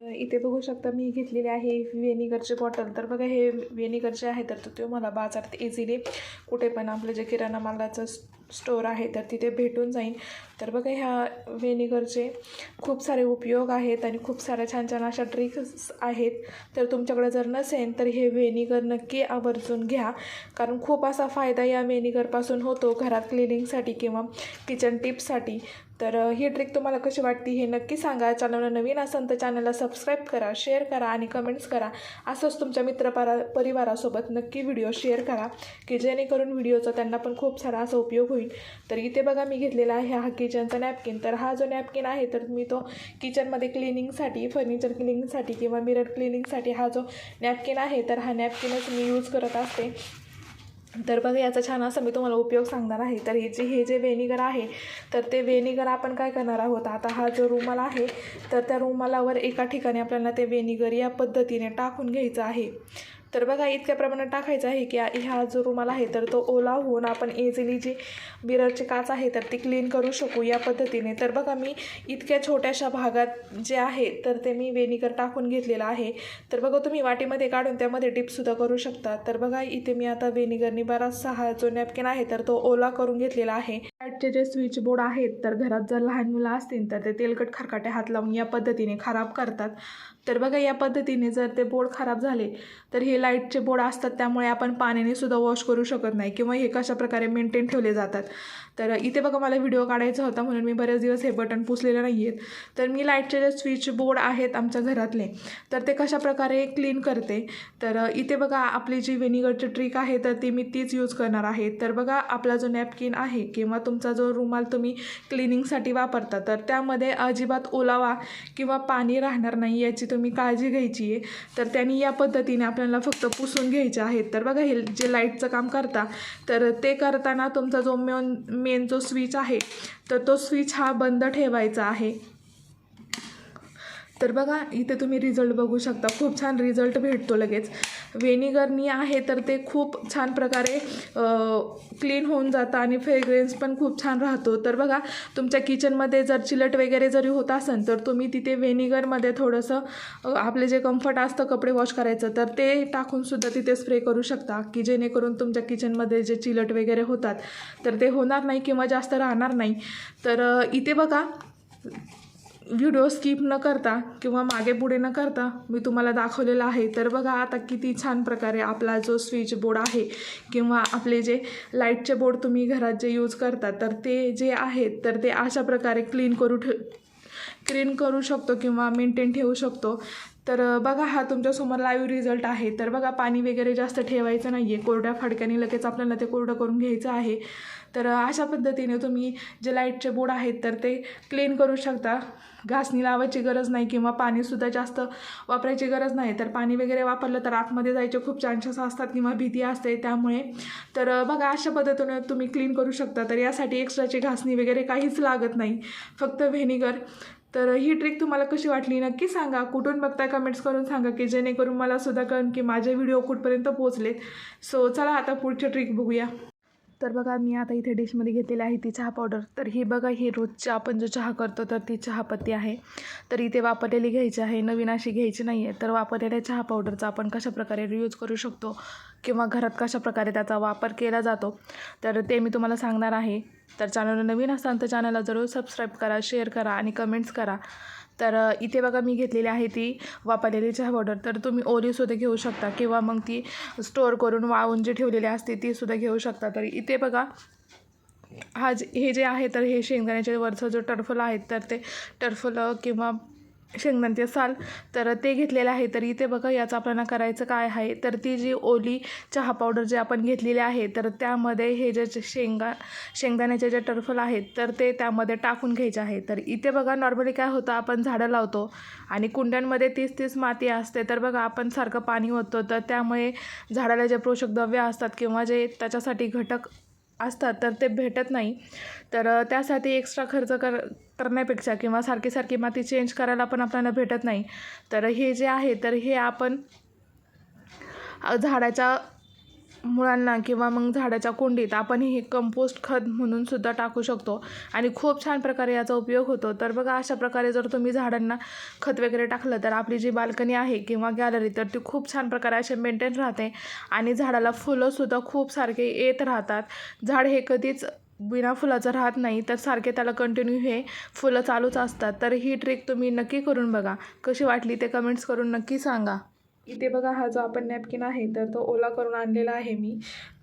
इथे बघू शकता मी घेतलेले आहे व्हेनिगरचे बॉटल. तर बघा हे व्हेनिगर जे आहे तर तो मला बाजारात इझिली कुठे पण आपलं जे किराणा मालाचं स्टोअर आहे तर तिथे भेटून जाईल तर बघा ह्या व्हेनिगरचे खूप सारे उपयोग आहेत आणि खूप साऱ्या छान छान अशा ट्रिक्स आहेत. तर तुमच्याकडे जर नसेल तर हे व्हेनिगर नक्की आवर्जून घ्या. कारण खूप असा फायदा या व्हेनिगरपासून होतो घरात क्लिनिंगसाठी किंवा किचन टिप्ससाठी तर ही ट्रिक तुम्हाला कशी वाटते हे नक्की सांगा. चॅनलला नवीन असेल तर चॅनलला सबस्क्राईब करा शेअर करा आणि कमेंट्स करा. असंच तुमच्या मित्रपरा परिवारासोबत नक्की व्हिडिओ शेअर करा की जेणेकरून व्हिडिओचा त्यांना पण खूप सारा असा उपयोग होईल. तर इथे बघा मी घेतलेला आहे हा किचनचा नॅपकिन तर हा जो नॅपकिन आहे तर मी तो किचनमध्ये क्लिनिंगसाठी फर्निचर क्लिनिंगसाठी किंवा मिरर क्लिनिंगसाठी हा जो नॅपकिन आहे तर हा नॅपकिनच मी यूज करत असते. तर बघा याचा छान असा मी तुम्हाला उपयोग सांगणार आहे. तर हे जे हे जे व्हेनिगर आहे तर ते व्हेनिगर आपण काय करणार आहोत? आता हा जो रुमाल आहे तर त्या रुमालावर एका ठिकाणी आपल्याला ते व्हेनिगर या पद्धतीने टाकून घ्यायचं आहे. तर बघा इतक्या प्रमाणात टाकायचं आहे की ह्या जो रुमाल आहे तर तो ओला होऊन आपण इझिली जी मिररची काच आहे तर ती क्लीन करू शकू या पद्धतीने. तर बघा मी इतक्या छोट्याशा भागात जे आहे तर ते मी वेनिगर टाकून घेतलेलं आहे. तर बघा तुम्ही वाटीमध्ये काढून त्यामध्ये डिपसुद्धा करू शकता. तर बघा इथे मी आता वेनिगरनी बराचसा हा जो नॅपकिन आहे तर तो ओला करून घेतलेला आहे. लाईटचे जे स्विच बोर्ड आहेत तर घरात जर लहान मुलं असतील तर ते तेलकट खरकाटे हात लावून या पद्धतीने खराब करतात. तर बघा या पद्धतीने जर ते बोर्ड खराब झाले तर हे लाईटचे बोर्ड असतात त्यामुळे आपण पाण्याने सुद्धा वॉश करू शकत नाही किंवा हे कशा प्रकारे मेंटेन ठेवले जातात. तर इथे बघा मला व्हिडिओ काढायचा होता म्हणून मी बरेच दिवस हे बटन पुसलेले नाही आहेत तर मी लाईटचे जे स्विच बोर्ड आहेत आमच्या घरातले तर ते कशा प्रकारे क्लीन करते? तर इथे बघा आपली जी व्हिनिगरची ट्रिक आहे तर ती मी तीच यूज करणार आहे. तर बघा आपला जो नॅपकिन आहे किंवा तुमचा जो रुमाल तुम्ही क्लिनिंगसाठी वापरता तर त्यामध्ये अजिबात ओलावा किंवा पाणी राहणार नाही याची तुम्ही काळजी घ्यायची आहे. तर त्यांनी या पद्धतीने आपल्याला फक्त पुसून घ्यायचे आहेत. तर बघा हे जे लाईटचं काम करता तर ते करताना तुमचा जो मेन मेन जो स्विच आहे तर तो स्विच हा बंद ठेवायचा आहे. तर बघा इथे तुम्ही रिझल्ट बघू शकता. खूप छान रिझल्ट भेटतो लगेच. व्हेनिगरनी आहे तर ते खूप छान प्रकारे क्लीन होऊन जातं आणि फ्रेग्रेन्स पण खूप छान राहतो. तर बघा तुमच्या किचनमध्ये जर चिलट वगैरे जरी होत असेल तर तुम्ही तिथे व्हेनिगरमध्ये थोडंसं आपले जे कम्फर्ट असतं कपडे वॉश करायचं तर ते टाकूनसुद्धा तिथे स्प्रे करू शकता. की जेणेकरून तुमच्या किचनमध्ये जे चिलट वगैरे होतात तर ते होणार नाही किंवा जास्त राहणार नाही. तर इथे बघा व्हिडिओ स्किप न करता किंवा मागे पुढे न करता मी तुम्हाला दाखवलेलं आहे. तर बघा आता किती छान प्रकारे आपला जो स्विच बोर्ड आहे किंवा आपले जे लाईटचे बोर्ड तुम्ही घरात जे यूज करता तर ते जे आहेत तर ते अशा प्रकारे क्लीन करू ठे क्लीन करू शकतो किंवा मेंटेन ठेवू शकतो. तर बघा हा तुमच्यासमोर लाईव्ह रिझल्ट आहे. तर बघा पाणी वगैरे जास्त ठेवायचं नाही आहे कोरड्या फडक्याने लगेच आपल्याला ते कोरडं करून घ्यायचं आहे. तर अशा पद्धतीने तुम्ही जे लाईटचे बोर्ड आहेत तर ते क्लीन करू शकता. घासणी लावायची गरज नाही किंवा पाणीसुद्धा जास्त वापरायची गरज नाही. तर पाणी वगैरे वापरलं तर आतमध्ये जायचे खूप चान्सेस असतात किंवा भीती असते त्यामुळे. तर बघा अशा पद्धतीने तुम्ही क्लीन करू शकता. तर यासाठी एक्स्ट्राची घासणी वगैरे काहीच लागत नाही. फक्त व्हेनिगर तर ही ट्रिक तुम्हाला कशी वाटली? नक्की सांगा. कुठून बघताय कमेंट्स करून सांगा की जेणेकरून मला सुद्धा कळन की माझे व्हिडिओ कुठपर्यंत पोहोचलेत. सो चला आता पुढची ट्रिक बघूया. तर बघा मी आता इथे डिशमध्ये घेतलेली आहे ती चहा पावडर तर ही बघा ही रोजची आपण जो चहा करतो तर ती चहापत्ती आहे. तर इथे वापरलेली घ्यायची आहे. नवीन अशी घ्यायची नाही आहे तर वापरलेल्या चहा पावडरचा आपण कशाप्रकारे रियूज करू शकतो? किंवा घरात कशा प्रकारे त्याचा वापर केला जातो तर ते मी तुम्हाला सांगणार आहे. तर चॅनल नवीन असाल तर चॅनलला जरूर सबस्क्राईब करा शेअर करा आणि कमेंट्स करा. तर इथे बघा मी घेतलेली आहे ती वापरलेली चहा पावडर तर तुम्ही ओलीसुद्धा घेऊ शकता किंवा मग ती स्टोअर करून वाहून जी ठेवलेली असते तीसुद्धा घेऊ शकता. तर इथे बघा हा जे हे जे आहे तर हे शेंगदाण्याच्या वरचं जो टरफल आहे तर ते टर्फल किंवा शेंगदाण्याचे साल तर ते घेतलेलं आहे. तर इथे बघा याचं आपल्याला करायचं काय आहे? तर ती जी ओली चहा पावडर जे आपण घेतलेली आहे तर त्यामध्ये हे जे शेंगा शेंगदाण्याचे जे टरफल आहेत तर ते त्यामध्ये टाकून घ्यायचे आहे. तर इथे बघा नॉर्मली काय होतं आपण झाडं लावतो आणि कुंड्यांमध्ये तीस तीस माती असते तर बघा आपण सारखं पाणी होतं तर त्यामुळे झाडाला जे पोषक द्रव्य असतात किंवा जे त्याच्यासाठी घटक असतात तर ते भेटत नाही. तर त्यासाठी एक्स्ट्रा खर्च कर करण्यापेक्षा किंवा सारखी सारखी माती चेंज करायला पण आपल्याला भेटत नाही. तर हे जे आहे तर हे आपण झाडाच्या मुळांना किंवा मग झाडाच्या कुंडीत आपण हे कंपोस्ट खत म्हणून सुद्धा टाकू शकतो. आणि खूप छान प्रकारे याचा उपयोग होतो. तर बघा अशा प्रकारे जर तुम्ही झाडांना खत वगैरे टाकलं तर आपली जी बाल्कनी आहे किंवा गॅलरी तर ती खूप छान प्रकारे असे मेंटेन राहते. आणि झाडाला फुलंसुद्धा खूप सारखे येत राहतात. झाड हे कधीच बिना फुलाचं राहत नाही तर सारखे त्याला कंटिन्यू हे फुलं चालूच असतात. तर ही ट्रिक तुम्ही नक्की करून बघा. कशी वाटली ते कमेंट्स करून नक्की सांगा. इथे बघा हा जो आपण नॅपकिन आहे तर तो ओला करून आणलेला आहे मी.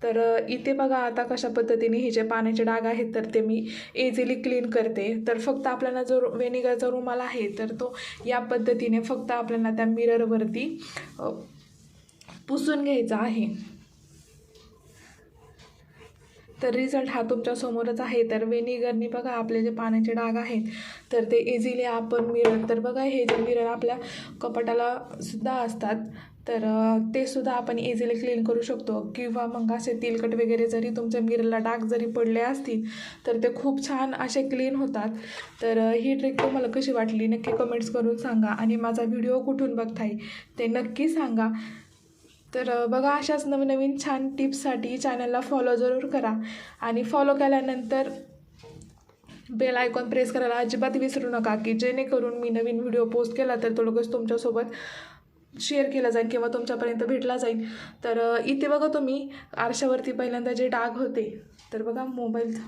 तर इथे बघा आता कशा पद्धतीने हे जे पाण्याचे डाग आहेत तर ते मी इझिली क्लीन करते. तर फक्त आपल्याला जो वेनिगरचा रुमाल आहे तर तो या पद्धतीने फक्त आपल्याला त्या मिररवरती पुसून घ्यायचा आहे. तर रिझल्ट हा तुमच्या समोरच आहे. तर वेनिगरनी बघा आपले जे पाण्याचे डाग आहेत तर ते इझिली आपण मिरर तर बघा हे जे मिरर आपल्या कपाटाला सुद्धा असतात. तर ते सुद्धा आपण इझिली क्लीन करू शकतो. किंवा मग असे तेलकट वगैरे जरी तुमच्या मिररला डाग जरी पडले असतील तर ते खूप छान असे क्लीन होतात. तर ही ट्रिक तुम्हाला कशी वाटली नक्की कमेंट्स करून सांगा. आणि माझा व्हिडिओ कुठून बघताय ते नक्की सांगा. तर बघा अशाच नवनवीन छान टिप्ससाठी चॅनलला फॉलो जरूर करा. आणि फॉलो केल्यानंतर बेल आयकॉन प्रेस करायला अजिबात विसरू नका की जेणेकरून मी नवीन व्हिडिओ पोस्ट केला तर तो लगेच तुमच्यासोबत शेअर केला जाईल किंवा तुमच्यापर्यंत भेटला जाईल. तर इथे बघा तुम्ही आरशावरती पहिल्यांदा जे डाग होते तर बघा मोबाईलचा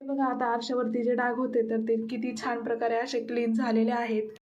बघा आता आरशावरती जे डाग होते तर ते किती छान प्रकारे असे क्लीन झालेले आहेत.